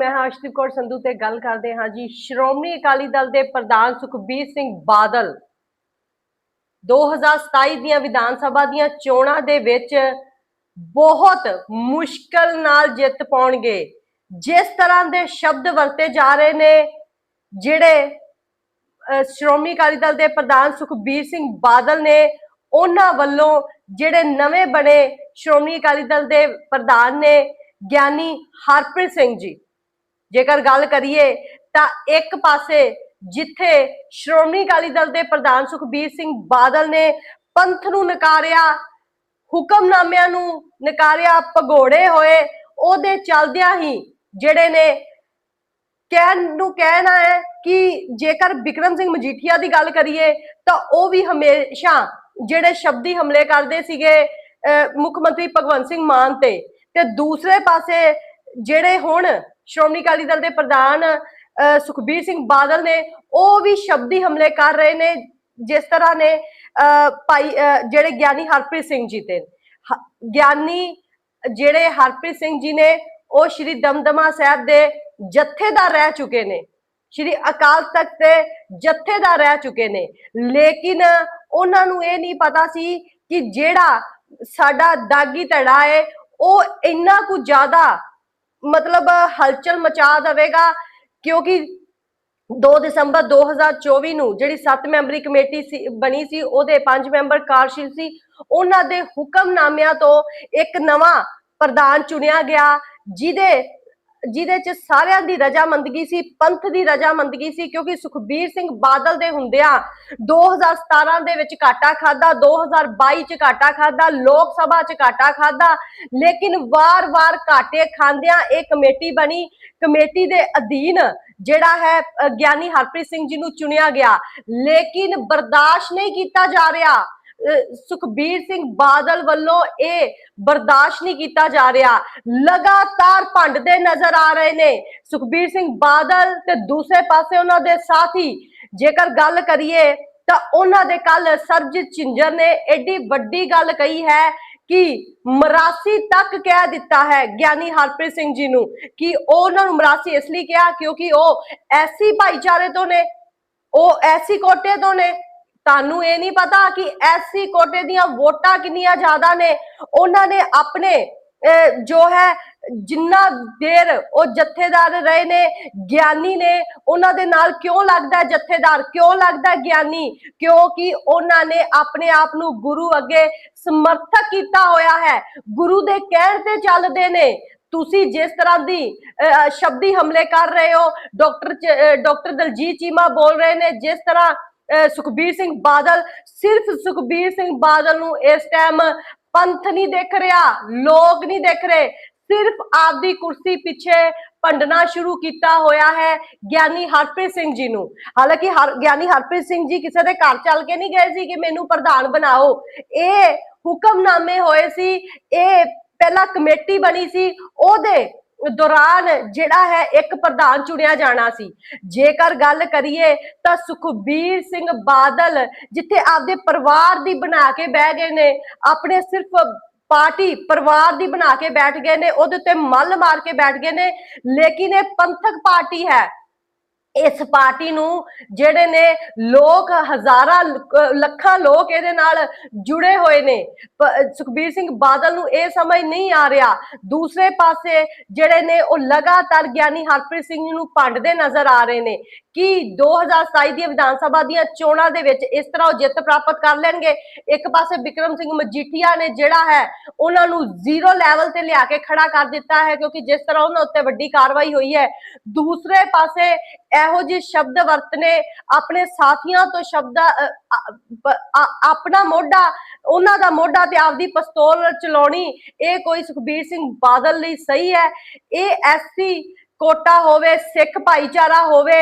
ਮੈਂ ਹਾਂ ਅਸ਼ਦੀਪ ਕੌਰ ਸੰਧੂ ਤੇ ਗੱਲ ਕਰਦੇ ਹਾਂ ਜੀ। ਸ਼੍ਰੋਮਣੀ ਅਕਾਲੀ ਦਲ ਦੇ ਪ੍ਰਧਾਨ ਸੁਖਬੀਰ ਸਿੰਘ ਬਾਦਲ 2027 ਦੀਆਂ ਵਿਧਾਨ ਸਭਾ ਦੀਆਂ ਚੋਣਾਂ ਦੇ ਵਿੱਚ ਬਹੁਤ ਮੁਸ਼ਕਲ ਨਾਲ ਜਿੱਤ ਪਾਉਣਗੇ। ਜਿਸ ਤਰ੍ਹਾਂ ਦੇ ਸ਼ਬਦ ਵਰਤੇ ਜਾ ਰਹੇ ਨੇ ਜਿਹੜੇ ਅਹ, ਸ਼੍ਰੋਮਣੀ ਅਕਾਲੀ ਦਲ ਦੇ ਪ੍ਰਧਾਨ ਸੁਖਬੀਰ ਸਿੰਘ ਬਾਦਲ ਨੇ ਉਹਨਾਂ ਵੱਲੋਂ ਜਿਹੜੇ ਨਵੇਂ ਬਣੇ ਸ਼੍ਰੋਮਣੀ ਅਕਾਲੀ ਦਲ ਦੇ ਪ੍ਰਧਾਨ ਨੇ ਗਿਆਨੀ ਹਰਪ੍ਰੀਤ ਸਿੰਘ ਜੀ। ਜੇਕਰ ਗੱਲ ਕਰੀਏ ਤਾਂ ਇੱਕ ਪਾਸੇ ਜਿੱਥੇ ਸ਼੍ਰੋਮਣੀ ਅਕਾਲੀ ਦਲ ਦੇ ਪ੍ਰਧਾਨ ਸੁਖਬੀਰ ਸਿੰਘ ਬਾਦਲ ਨੇ ਪੰਥ ਨੂੰ ਨਕਾਰਿਆ ਹੁਕਮਨਾਮਿਆਂ ਨੂੰ ਨਕਾਰਿਆ ਭਗੋੜੇ ਹੋਏ ਉਹਦੇ ਚੱਲਦਿਆਂ ਹੀ ਜਿਹੜੇ ਨੇ ਕਹਿਣ ਨੂੰ ਕਹਿਣਾ ਹੈ ਕਿ ਜੇਕਰ ਵਿਕਰਮ ਸਿੰਘ ਮਜੀਠੀਆ ਦੀ ਗੱਲ ਕਰੀਏ ਤਾਂ ਉਹ ਵੀ ਹਮੇਸ਼ਾ ਜਿਹੜੇ ਸ਼ਬਦੀ ਹਮਲੇ ਕਰਦੇ ਸੀਗੇ ਅਹ, ਮੁੱਖ ਮੰਤਰੀ ਭਗਵੰਤ ਸਿੰਘ ਮਾਨ ਤੇ ਤੇ ਦੂਸਰੇ ਪਾਸੇ ਜਿਹੜੇ ਹੁਣ ਸ਼੍ਰੋਮਣੀ ਅਕਾਲੀ ਦਲ ਦੇ ਪ੍ਰਧਾਨ ਸੁਖਬੀਰ ਸਿੰਘ ਬਾਦਲ ਨੇ ਉਹ ਵੀ ਸ਼ਬਦੀ ਹਮਲੇ ਕਰ ਰਹੇ ਨੇ, ਜਿਸ ਤਰ੍ਹਾਂ ਨੇ ਭਾਈ ਜਿਹੜੇ ਗਿਆਨੀ ਹਰਪ੍ਰੀਤ ਸਿੰਘ ਜੀ ਤੇ। ਹ- ਗਿਆਨੀ ਜਿਹੜੇ ਹਰਪ੍ਰੀਤ ਸਿੰਘ ਜੀ ਨੇ, ਉਹ ਸ਼੍ਰੀ ਦਮਦਮਾ ਸਾਹਿਬ ਦੇ ਜਥੇਦਾਰ ਰਹਿ ਚੁੱਕੇ ਨੇ। ਸ਼੍ਰੀ ਅਕਾਲ ਤਖਤ ਦੇ ਜਥੇਦਾਰ ਰਹਿ ਚੁੱਕੇ ਨੇ। ਲੇਕਿਨ ਉਹਨਾਂ ਨੂੰ ਇਹ ਨਹੀਂ ਪਤਾ ਸੀ ਕਿ ਜਿਹੜਾ ਸਾਡਾ ਦਾਗੀ ਧੜਾ ਹੈ ਉਹ ਇੰਨਾ ਕੁ ਜ਼ਿਆਦਾ ਮਤਲਬ ਹਲਚਲ ਮਚਾ ਦੇਵੇਗਾ ਕਿਉਂਕਿ 2 ਦਸੰਬਰ 2024 ਨੂੰ ਜਿਹੜੀ 7 ਮੈਂਬਰੀ ਕਮੇਟੀ ਸੀ, ਬਣੀ ਸੀ, ਉਹਦੇ 5 ਮੈਂਬਰ ਕਾਰਜਸ਼ੀਲ ਸੀ, ਉਹਨਾਂ ਦੇ ਹੁਕਮਨਾਮਿਆਂ ਤੋਂ ਇੱਕ ਨਵਾਂ ਪ੍ਰਧਾਨ ਚੁਣਿਆ ਗਿਆ, ਜਿਹਦੇ ਜਿਹਦੇ ਚ ਸਾਰਿਆਂ ਦੀ ਰਜਾਮੰਦਗੀ ਸੀ, ਪੰਥ ਦੀ ਰਜਾਮੰਦਗੀ ਸੀ, ਕਿਉਂਕਿ ਸੁਖਬੀਰ ਸਿੰਘ ਬਾਦਲ ਦੇ ਹੁੰਦਿਆਂ 2017 ਦੇ ਵਿੱਚ ਘਾਟਾ ਖਾਦਾ 2022 ਚ ਘਾਟਾ ਖਾਦਾ ਲੋਕ ਸਭਾ ਚ ਘਾਟਾ ਖਾਦਾ ਲੇਕਿਨ ਵਾਰ-ਵਾਰ ਘਾਟੇ ਖਾਂਦਿਆਂ ਇਹ ਕਮੇਟੀ ਬਣੀ। ਕਮੇਟੀ ਦੇ ਅਧੀਨ ਜਿਹੜਾ ਹੈ ਗਿਆਨੀ ਹਰਪ੍ਰੀਤ ਸਿੰਘ ਜੀ ਨੂੰ ਚੁਣਿਆ ਗਿਆ। ਲੇਕਿਨ ਬਰਦਾਸ਼ਤ ਨਹੀਂ ਕੀਤਾ ਜਾ ਰਿਹਾ। ਸੁਖਬੀਰ ਸਿੰਘ ਬਾਦਲ ਵੱਲੋਂ ਇਹ ਬਰਦਾਸ਼ਤ ਨਹੀਂ ਕੀਤਾ ਜਾ ਰਿਹਾ। ਲਗਾਤਾਰ ਭੰਡਦੇ ਨਜ਼ਰ ਆ ਰਹੇ ਨੇ ਸੁਖਬੀਰ ਸਿੰਘ ਬਾਦਲ ਤੇ ਦੂਸਰੇ ਪਾਸੇ ਉਹਨਾਂ ਦੇ ਸਾਥੀ। ਜੇਕਰ ਗੱਲ ਕਰੀਏ ਤਾਂ ਉਹਨਾਂ ਦੇ ਕੱਲ ਸਰਬਜੀਤ ਝਿੰਜਰ ਨੇ ਐਡੀ ਵੱਡੀ ਗੱਲ ਕਹੀ ਹੈ ਕਿ ਮਰਾਸੀ ਤੱਕ ਕਹਿ ਦਿੱਤਾ ਹੈ ਗਿਆਨੀ ਹਰਪ੍ਰੀਤ ਸਿੰਘ ਜੀ ਨੂੰ ਕਿ ਉਹ ਉਹਨਾਂ ਨੂੰ ਮਰਾਸੀ ਇਸ ਲਈ ਕਿਹਾ ਕਿਉਂਕਿ ਉਹ ਐਸੀ ਭਾਈਚਾਰੇ ਤੋਂ ਨੇ, ਉਹ ਐਸੀ ਕੋਟੇ ਤੋਂ ਨੇ ਤੁਹਾਨੂੰ ਇਹ ਨਹੀਂ ਪਤਾ ਕਿ ਐਸੀ ਕੋਟੇ ਦੀਆਂ ਵੋਟਾਂ ਕਿੰਨੀਆਂ ਜ਼ਿਆਦਾ ਨੇ। ਉਹਨਾਂ ਨੇ ਆਪਣੇ ਜੋ ਹੈ ਜਿੰਨਾ ਦੇਰ ਉਹ ਜਥੇਦਾਰ ਰਹੇ ਨੇ ਗਿਆਨੀ ਨੇ ਉਹਨਾਂ ਦੇ ਨਾਲ ਕਿਉਂ ਲੱਗਦਾ ਜਥੇਦਾਰ? ਕਿਉਂ ਲੱਗਦਾ ਗਿਆਨੀ? ਕਿਉਂਕਿ ਉਹਨਾਂ ਨੇ ਆਪਣੇ ਆਪ ਨੂੰ ਗੁਰੂ ਅੱਗੇ ਸਮਰਥਕ ਕੀਤਾ ਹੋਇਆ ਹੈ। ਗੁਰੂ ਦੇ ਕਹਿਣ ਤੇ ਚੱਲਦੇ ਨੇ। ਤੁਸੀਂ ਜਿਸ ਤਰ੍ਹਾਂ ਦੀ ਅਹ, ਸ਼ਬਦੀ ਹਮਲੇ ਕਰ ਰਹੇ ਹੋ ਡਾਕਟਰ ਡਾਕਟਰ ਦਲਜੀਤ ਚੀਮਾ ਬੋਲ ਰਹੇ ਨੇ ਜਿਸ ਤਰ੍ਹਾਂ ਸੁਖਬੀਰ ਸਿੰਘ ਬਾਦਲ, ਸਿਰਫ ਸੁਖਬੀਰ ਸਿੰਘ ਬਾਦਲ ਨੂੰ ਇਸ ਟਾਈਮ ਪੰਥ ਨਹੀਂ ਦੇਖ ਰਿਹਾ, ਲੋਕ ਨਹੀਂ ਦੇਖ ਰਹੇ। ਸਿਰਫ ਆਪਦੀ ਕੁਰਸੀ ਪਿੱਛੇ ਭੰਡਣਾ ਸ਼ੁਰੂ ਕੀਤਾ ਹੋਇਆ ਹੈ ਗਿਆਨੀ ਹਰਪ੍ਰੀਤ ਸਿੰਘ ਜੀ ਨੂੰ। ਹਾਲਾਂਕਿ ਹਰ, ਗਿਆਨੀ ਹਰਪ੍ਰੀਤ ਸਿੰਘ ਜੀ ਕਿਸੇ ਦੇ ਘਰ ਚੱਲ ਕੇ ਨਹੀਂ ਗਏ ਸੀ ਕਿ ਮੈਨੂੰ ਪ੍ਰਧਾਨ ਬਣਾਓ। ਇਹ ਹੁਕਮਨਾਮੇ ਹੋਏ ਸੀ, ਇਹ ਪਹਿਲਾਂ ਕਮੇਟੀ ਬਣੀ ਸੀ, ਉਹਦੇ ਦੌਰਾਨ ਜਿਹੜਾ ਹੈ ਇੱਕ ਪ੍ਰਧਾਨ ਚੁਣਿਆ ਜਾਣਾ ਸੀ। ਜੇਕਰ ਗੱਲ ਕਰੀਏ ਤਾਂ ਸੁਖਬੀਰ ਸਿੰਘ ਬਾਦਲ ਜਿੱਥੇ ਆਪਦੇ ਪਰਿਵਾਰ ਦੀ ਬਣਾ ਕੇ ਬਹਿ ਗਏ ਨੇ, ਆਪਣੇ ਸਿਰਫ ਪਾਰਟੀ ਪਰਿਵਾਰ ਦੀ ਬਣਾ ਕੇ ਬੈਠ ਗਏ ਨੇ, ਉਹਦੇ ਉੱਤੇ ਮੱਲ ਮਾਰ ਕੇ ਬੈਠ ਗਏ ਨੇ, ਲੇਕਿਨ ਇਹ ਪੰਥਕ ਪਾਰਟੀ ਹੈ। ਇਸ ਪਾਰਟੀ ਨੂੰ ਜਿਹੜੇ ਨੇ ਲੋਕ, ਹਜ਼ਾਰਾਂ ਲੱਖਾਂ ਲੋਕ ਇਹਦੇ ਨਾਲ ਜੁੜੇ ਹੋਏ ਨੇ। ਸੁਖਬੀਰ ਸਿੰਘ ਬਾਦਲ ਨੂੰ ਇਹ ਸਮਝ ਨਹੀਂ ਆ ਰਿਹਾ। ਦੂਸਰੇ ਪਾਸੇ ਜਿਹੜੇ ਨੇ ਉਹ ਲਗਾਤਾਰ ਗਿਆਨੀ ਹਰਪ੍ਰੀਤ ਸਿੰਘ ਜੀ ਨੂੰ ਭੰਡਦੇ ਨਜ਼ਰ ਆ ਰਹੇ ਨੇ। ਕਿ 2027 ਦੀਆਂ ਵਿਧਾਨ ਸਭਾ ਦੀਆਂ ਚੋਣਾਂ ਦੇ ਵਿੱਚ ਇਸ ਤਰ੍ਹਾਂ ਉਹ ਜਿੱਤ ਪ੍ਰਾਪਤ ਕਰ ਲੈਣਗੇ? ਇੱਕ ਪਾਸੇ ਵਿਕਰਮ ਸਿੰਘ ਮਜੀਠੀਆ ਨੇ ਜਿਹੜਾ ਹੈ, ਉਹਨਾਂ ਨੂੰ ਜ਼ੀਰੋ ਲੈਵਲ ਤੇ ਲਿਆ ਕੇ ਖੜਾ ਕਰ ਦਿੱਤਾ ਹੈ, ਕਿਉਂਕਿ ਜਿਸ ਤਰ੍ਹਾਂ ਉਹਨਾਂ ਉੱਤੇ ਵੱਡੀ ਕਾਰਵਾਈ ਹੋਈ ਹੈ। ਦੂਸਰੇ ਪਾਸੇ ਇਹੋ ਜਿਹੇ ਸ਼ਬਦ ਵਰਤਨੇ, ਆਪਣੇ ਸਾਥੀਆਂ ਤੋਂ ਸ਼ਬਦ ਆਪਣਾ ਮੋਢਾ, ਉਹਨਾਂ ਦਾ ਮੋਢਾ ਤੇ ਆਪਦੀ ਪਿਸਤੌਲ ਚਲਾਉਣੀ, ਇਹ ਕੋਈ ਸੁਖਬੀਰ ਸਿੰਘ ਬਾਦਲ ਲਈ ਸਹੀ ਹੈ। ਇਹ ਐਸੀ ਕੋਟਾ ਹੋਵੇ, ਸਿੱਖ ਭਾਈਚਾਰਾ ਹੋਵੇ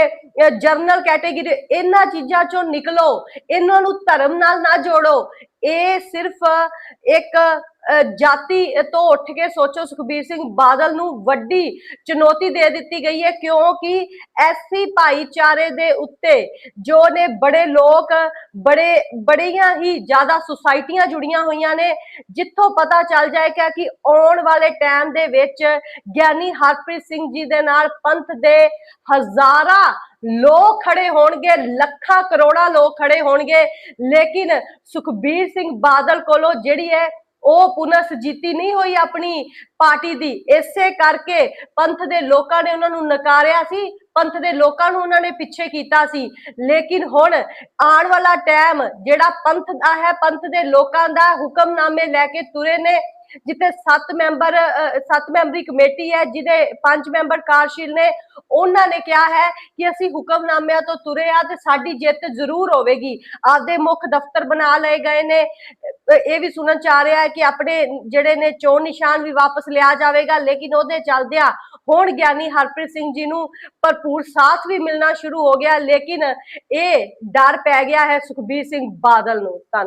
ਜਰਨਲ ਕੈਟੇਗਰੀ, ਇਹਨਾਂ ਚੀਜ਼ਾਂ ਚੋਂ ਨਿਕਲੋ, ਇਹਨਾਂ ਨੂੰ ਧਰਮ ਨਾਲ ਨਾ ਜੋੜੋ। ਇਹ ਸਿਰਫ ਇੱਕ ਜਾਤੀ ਤੋਂ ਉੱਠ ਕੇ ਸੋਚੋ ਸੁਖਬੀਰ ਸਿੰਘ ਬਾਦਲ ਨੂੰ ਵੱਡੀ ਚੁਣੌਤੀ ਦੇ ਦਿੱਤੀ ਗਈ ਹੈ, ਕਿਉਂਕਿ ਐਸੀ ਭਾਈਚਾਰੇ ਦੇ ਉੱਤੇ ਜੋ ਨੇ ਬੜੇ ਲੋਕ, ਬੜੇ, ਬੜੀਆਂ ਹੀ ਜ਼ਿਆਦਾ ਸੁਸਾਇਟੀਆਂ ਜੁੜੀਆਂ ਹੋਈਆਂ ਨੇ, ਜਿੱਥੋਂ ਪਤਾ ਚੱਲ ਜਾਏਗਾ ਕਿ ਆਉਣ ਵਾਲੇ ਟਾਈਮ ਦੇ ਵਿੱਚ ਗਿਆਨੀ ਹਰਪ੍ਰੀਤ ਸਿੰਘ ਜੀ ਦੇ ਨਾਲ ਪੰਥ ਦੇ ਹਜ਼ਾਰਾਂ ਲੋਕ ਖੜੇ ਹੋਣਗੇ, ਲੱਖਾਂ ਕਰੋੜਾਂ ਲੋਕ ਖੜੇ ਹੋਣਗੇ। ਲੇਕਿਨ ਸੁਖਬੀਰ ਸਿੰਘ ਬਾਦਲ ਕੋਲੋਂ ਜਿਹੜੀ ਹੈ, ਉਹ ਪੁਨਰ ਜੀਤੀ ਨਹੀਂ ਹੋਈ ਆਪਣੀ ਪਾਰਟੀ ਦੀ। ਇਸੇ ਕਰਕੇ ਪੰਥ ਦੇ ਲੋਕਾਂ ਨੇ ਉਹਨਾਂ ਨੂੰ ਨਕਾਰਿਆ ਸੀ, ਪੰਥ ਦੇ ਲੋਕਾਂ ਨੂੰ ਉਹਨਾਂ ਨੇ ਪਿੱਛੇ ਕੀਤਾ ਸੀ। ਲੇਕਿਨ ਹੁਣ ਆਉਣ ਵਾਲਾ ਟਾਈਮ ਜਿਹੜਾ ਪੰਥ ਦਾ ਹੈ, ਪੰਥ ਦੇ ਲੋਕਾਂ ਦਾ ਹੁਕਮਨਾਮੇ ਲੈ ਕੇ ਤੁਰੇ ਨੇ ਜਿੱਥੇ 7 ਮੈਂਬਰ 7 ਮੈਂਬਰੀ ਕਮੇਟੀ ਹੈ, ਜਿਹਦੇ 5 ਮੈਂਬਰ ਕਾਰਜਸ਼ੀਲ ਨੇ, ਉਹਨਾਂ ਨੇ ਕਿਹਾ ਹੈ ਕਿ ਅਸੀਂ ਹੁਕਮਨਾਮਿਆਂ ਤੋਂ ਤੁਰੇ ਆ ਤੇ ਸਾਡੀ ਜਿੱਤ ਜ਼ਰੂਰ ਹੋਵੇਗੀ। ਆਪਦੇ ਮੁੱਖ ਦਫ਼ਤਰ ਬਣਾ ਲਏ ਗਏ ਨੇ। ਇਹ ਵੀ ਸੁਣਨ ਚ ਆ ਰਿਹਾ ਹੈ ਕਿ ਆਪਣੇ ਜਿਹੜੇ ਨੇ ਚੋਣ ਨਿਸ਼ਾਨ ਵੀ ਵਾਪਸ ਲਿਆ ਜਾਵੇਗਾ, ਲੇਕਿਨ ਉਹਦੇ ਚੱਲਦਿਆਂ ਹੁਣ ਗਿਆਨੀ ਹਰਪ੍ਰੀਤ ਸਿੰਘ ਜੀ ਨੂੰ ਭਰਪੂਰ ਸਾਥ ਵੀ ਮਿਲਣਾ ਸ਼ੁਰੂ ਹੋ ਗਿਆ, ਲੇਕਿਨ ਇਹ ਡਰ ਪੈ ਗਿਆ ਹੈ ਸੁਖਬੀਰ ਸਿੰਘ ਬਾਦਲ ਨੂੰ। ਧੰਨ